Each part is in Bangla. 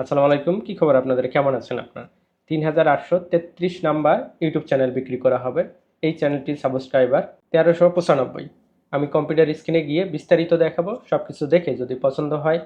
আসসালামু আলাইকুম, কি খবর আপনাদের? কেমন আছেন আপনারা? তিন হাজার আটশো তেত্রিশ নাম্বার ইউটিউব চ্যানেল বিক্রি করা হবে। এই চ্যানেলটির সাবস্ক্রাইবার তেরোশো পঁচানব্বই। আমি কম্পিউটার স্ক্রিনে গিয়ে বিস্তারিত দেখাবো সব কিছু দেখে যদি পছন্দ হয়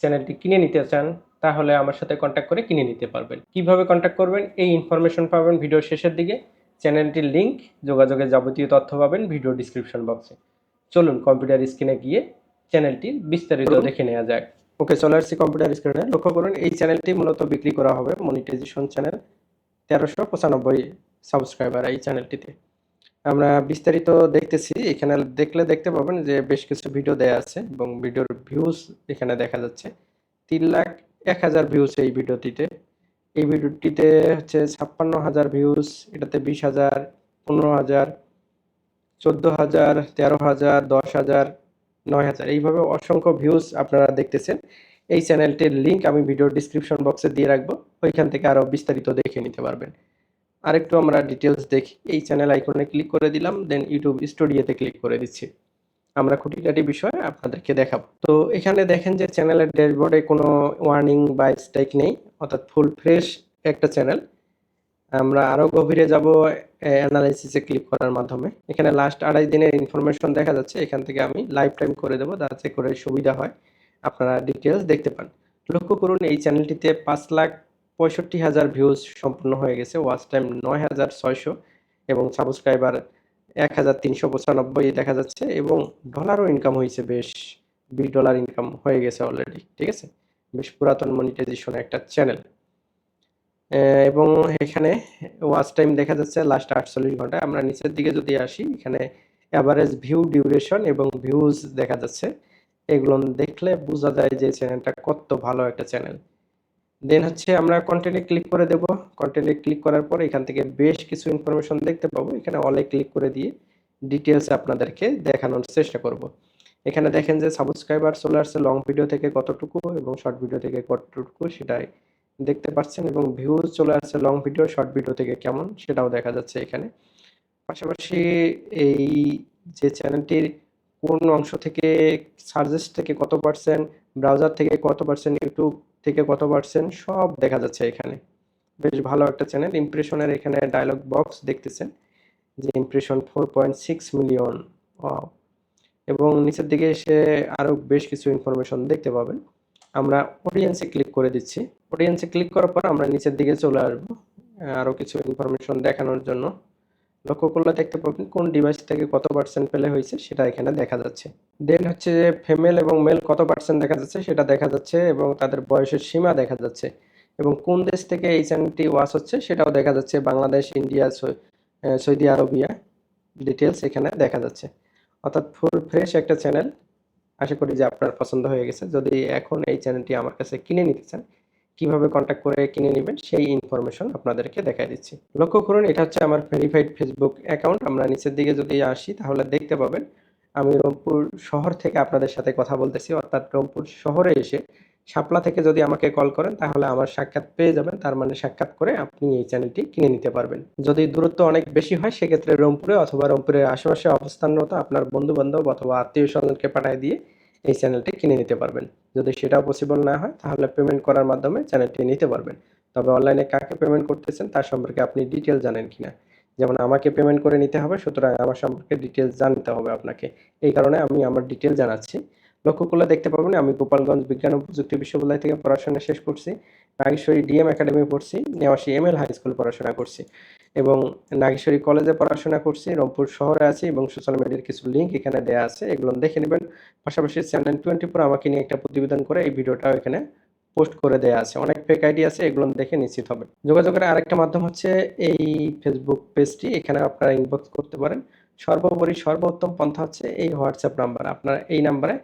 চ্যানেলটি কিনে নিতে চান, তাহলে আমার সাথে কন্ট্যাক্ট করে কিনে নিতে পারবেন। কীভাবে কন্ট্যাক্ট করবেন? এই ইনফরমেশন পাবেন ভিডিওর শেষের দিকে। চ্যানেলটির লিঙ্ক যোগাযোগের যাবতীয় তথ্য পাবেন ভিডিও ডিসক্রিপশন বক্সে চলুন কম্পিউটার স্ক্রিনে গিয়ে চ্যানেলটির বিস্তারিত দেখে নেওয়া যাক। ওকে, চলে আসছি কম্পিউটার স্ক্রিনে লক্ষ্য করুন, এই চ্যানেলটি মূলত বিক্রি করা হবে মনিটাইজেশন চ্যানেল তেরোশো পঁচানব্বই সাবস্ক্রাইবার এই চ্যানেলটিতে আমরা বিস্তারিত দেখতেছি, এখানে দেখলে দেখতে পাবেন যে বেশ কিছু ভিডিও দেয়া আছে এবং ভিডিওর ভিউজ এখানে দেখা যাচ্ছে। তিন লাখ এক হাজার ভিউজ এই ভিডিওটিতে এই ভিডিওটিতে হচ্ছে ছাপ্পান্ন হাজার ভিউজ এটাতে বিশ হাজার, পনেরো হাজার, চোদ্দ হাজার, তেরো হাজার, দশ হাজার নয় হাজার। এইভাবে অসংখ্য ভিউজ আপনারা দেখতেছেন। এই চ্যানেলটির লিংক আমি ভিডিও ডিসক্রিপশন বক্সে দিয়ে রাখব। ওইখান থেকে আরও বিস্তারিত দেখে নিতে পারবেন। আরেকটু আমরা ডিটেলস দেখি। এই চ্যানেল আইকনে ক্লিক করে দিলাম দেন ইউটিউব স্টুডিওতে ক্লিক করে দিচ্ছি। আমরা খুঁটিনাটি বিষয় আপনাদেরকে দেখাবো। তো এখানে দেখেন যে চ্যানেলের ড্যাশবোর্ডে কোনো ওয়ার্নিং বা স্ট্রাইক নেই, অর্থাৎ ফুল ফ্রেশ একটা চ্যানেল আমরা আরও গভীরে যাব অ্যানালাইসিসে ক্লিক করার মাধ্যমে। এখানে লাস্ট আড়াই দিনের ইনফরমেশন দেখা যাচ্ছে, এখান থেকে আমি লাইফ টাইম করে দেবো, যাতে করে সুবিধা হয়। আপনারা ডিটেলস দেখতে পান। লক্ষ্য করুন, এই চ্যানেলটিতে পাঁচ লাখ পঁয়ষট্টি হাজার ভিউজ সম্পূর্ণ হয়ে গেছে ওয়াচ টাইম নয় হাজার ছয়শো এবং সাবস্ক্রাইবার এক হাজার তিনশো পঁচানব্বই দেখা যাচ্ছে, এবং ডলারও ইনকাম হয়েছে বেশ বিশ ডলার ইনকাম হয়ে গেছে অলরেডি ঠিক আছে? বেশ পুরাতন মনিটাইজেশন একটা চ্যানেল এবং এখানে ওয়াচ টাইম দেখা যাচ্ছে লাস্ট আটচল্লিশ ঘণ্টা। আমরা নিচের দিকে যদি আসি, এখানে অ্যাভারেজ ভিউ ডিউরেশন এবং ভিউজ দেখা যাচ্ছে। এগুলো দেখলে বোঝা যায় যে চ্যানেলটা কত ভালো একটা চ্যানেল দেন হচ্ছে আমরা কন্টেন্টে ক্লিক করে দেব। কন্টেন্টে ক্লিক করার পর এখান থেকে বেশ কিছু ইনফরমেশন দেখতে পাবো। এখানে অলে ক্লিক করে দিয়ে ডিটেলস আপনাদেরকে দেখানোর চেষ্টা করব। এখানে দেখেন যে সাবস্ক্রাইবার চলে আসছে লং ভিডিও থেকে কতটুকু এবং শর্ট ভিডিও থেকে কতটুকু সেটাই দেখতে পাচ্ছেন এবং ভিউজ চলে আসছে লং ভিডিও শর্ট ভিডিও থেকে কেমন সেটাও দেখা যাচ্ছে এখানে। পাশাপাশি এই যে চ্যানেলটির কোন অংশ থেকে সার্জেস থেকে কত পার্সেন্ট ব্রাউজার থেকে কত পার্সেন্ট ইউটিউব থেকে কত পার্সেন্ট সব দেখা যাচ্ছে এখানে। বেশ ভালো একটা চ্যানেল ইমপ্রেশনের এখানে ডায়লগ বক্স দেখতেছেন যে impression four point six million এবং নিচের দিকে এসে আরও বেশ কিছু ইনফরমেশন দেখতে পাবেন। আমরা অডিয়েন্সে ক্লিক করে দিচ্ছি। অডিয়েন্সে ক্লিক করার পর আমরা নিচের দিকে চলে আসব আরও কিছু ইনফরমেশন দেখানোর জন্য। লক্ষ্য করলে দেখতে পাবেন কোন ডিভাইস থেকে কত পার্সেন্ট পেলে হয়েছে, সেটা এখানে দেখা যাচ্ছে। দেন হচ্ছে যে ফিমেল এবং মেল কত পার্সেন্ট দেখা যাচ্ছে, সেটা দেখা যাচ্ছে এবং তাদের বয়সের সীমা দেখা যাচ্ছে। এবং কোন দেশ থেকে এই চ্যানেলটি ওয়াচ হচ্ছে, সেটাও দেখা যাচ্ছে। Bangladesh, India Saudi Arabia details এখানে দেখা যাচ্ছে। অর্থাৎ ফুল ফ্রেশ একটা চ্যানেল। আশা করি যে আপনার পছন্দ হয়ে গেছে। যদি এখন এই চ্যানেলটি আমার কাছে কিনে নিতে চান, কীভাবে কন্ট্যাক্ট করে কিনে নেবেন সেই ইনফরমেশন আপনাদেরকে দেখাই দিচ্ছি। লক্ষ্য করুন, এটা হচ্ছে আমার ভেরিফাইড ফেসবুক অ্যাকাউন্ট আমরা নিচের দিকে যদি আসি, তাহলে দেখতে পাবেন আমি রংপুর শহর থেকে আপনাদের সাথে কথা বলতেছি। অর্থাৎ রংপুর শহরে এসে শাপলা থেকে যদি আমাকে কল করেন, তাহলে আমার সাক্ষাৎ পেয়ে যাবেন। তার মানে সাক্ষাৎ করে আপনি এই চ্যানেলটি কিনে নিতে পারবেন। যদি দূরত্ব অনেক বেশি হয়, সেক্ষেত্রে রংপুরে অথবা রংপুরের আশেপাশে অবস্থানরত আপনার বন্ধু বান্ধব অথবা আত্মীয় স্বজনকে পাঠিয়ে দিয়ে এই চ্যানেলটি কিনে নিতে পারবেন। যদি সেটাও পসিবল না হয়, তাহলে পেমেন্ট করার মাধ্যমে চ্যানেলটি নিতে পারবেন। তবে অনলাইনে কাকে পেমেন্ট করতেছেন, তার সম্পর্কে আপনি ডিটেল জানেন কিনা? যেমন আমাকে পেমেন্ট করে নিতে হবে, সুতরাং আমার সম্পর্কে ডিটেলস জানতে হবে আপনাকে। এই কারণে আমি আমার ডিটেল জানাচ্ছি। লক্ষ্য করলে দেখতে পাবেন আমি গোপালগঞ্জ বিজ্ঞান ও প্রযুক্তি বিশ্ববিদ্যালয় থেকে পড়াশোনা শেষ করছি, নাগেশ্বরী ডিএম একাডেমি পড়ছি Newashi M L high school পড়াশোনা করছি এবং নাগেশ্বরী কলেজে পড়াশোনা করছি, রংপুর শহরে আছি এবং সোশ্যাল মিডিয়ার কিছু লিঙ্ক এখানে দেওয়া আছে, এগুলো দেখে নেবেন। পাশাপাশি চ্যানেল টোয়েন্টি ফোর আমাকে নিয়ে একটা প্রতিবেদন করে এই ভিডিওটাও এখানে পোস্ট করে দেওয়া আছে, অনেক ফেক আইডি আছে, এগুলো দেখে নিশ্চিত হবে যোগাযোগের আরেকটা মাধ্যম হচ্ছে এই ফেসবুক পেজটি এখানে আপনারা ইনবক্স করতে পারেন। সর্বোপরি সর্বোত্তম পন্থা হচ্ছে এই হোয়াটসঅ্যাপ নাম্বার আপনারা এই নাম্বারে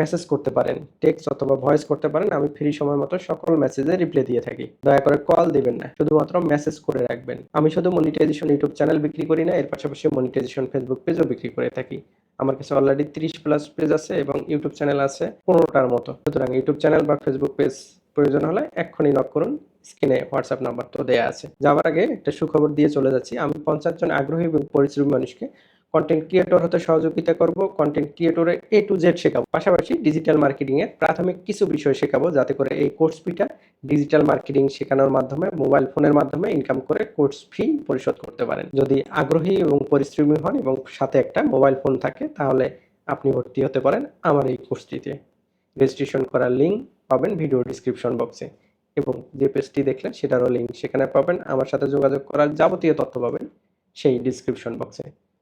মেসেজ করতে পারেন টেক্সট অথবা ভয়েস করতে পারেন, আমি ফ্রি সময় মতো সকল মেসেজে রিপ্লাই দিয়ে থাকি। দয়া করে কল দিবেন না, শুধুমাত্র মেসেজ করে রাখবেন। আমি শুধু মনিটাইজেশন ইউটিউব চ্যানেল বিক্রি করি না, এর পাশাপাশি মনিটাইজেশন ফেসবুক পেজও বিক্রি করে থাকি। আমার কাছে অলরেডি তিরিশ প্লাস পেজ আছে এবং ইউটিউব চ্যানেল আছে পনেরোটার মতো। সুতরাং ইউটিউব চ্যানেল বা ফেসবুক পেজ প্রয়োজন হলে এক্ষুনি নক করুন স্ক্রিনে হোয়াটসঅ্যাপ নাম্বার তো দেওয়া আছে। যাওয়ার আগে একটা সুখবর দিয়ে চলে যাচ্ছি। আমি পঞ্চাশ জন আগ্রহী এবং পরিশ্রমী মানুষকে কন্টেন্ট ক্রিয়েটর হতে সহযোগিতা করব কন্টেন্ট ক্রিয়েটরে এ টু জেড শেখাবো। পাশাপাশি ডিজিটাল মার্কেটিং এর প্রাথমিক কিছু বিষয় শেখাবো, যাতে করে এই কোর্স ফিটা ডিজিটাল মার্কেটিং শেখানোর মাধ্যমে মোবাইল ফোনের মাধ্যমে ইনকাম করে কোর্স ফি পরিশোধ করতে পারেন। যদি আগ্রহী এবং পরিশ্রমী হন এবং সাথে একটা মোবাইল ফোন থাকে, তাহলে আপনি ভর্তি হতে পারেন আমার এই কোর্সটিতে রেজিস্ট্রেশন করার লিঙ্ক পাবেন ভিডিও ডিসক্রিপশন বক্সে এবং যে পেজটি দেখলেন, সেটারও লিঙ্ক সেখানে পাবেন। আমার সাথে যোগাযোগ করার যাবতীয় তথ্য পাবেন সেই ডিসক্রিপশন বক্সে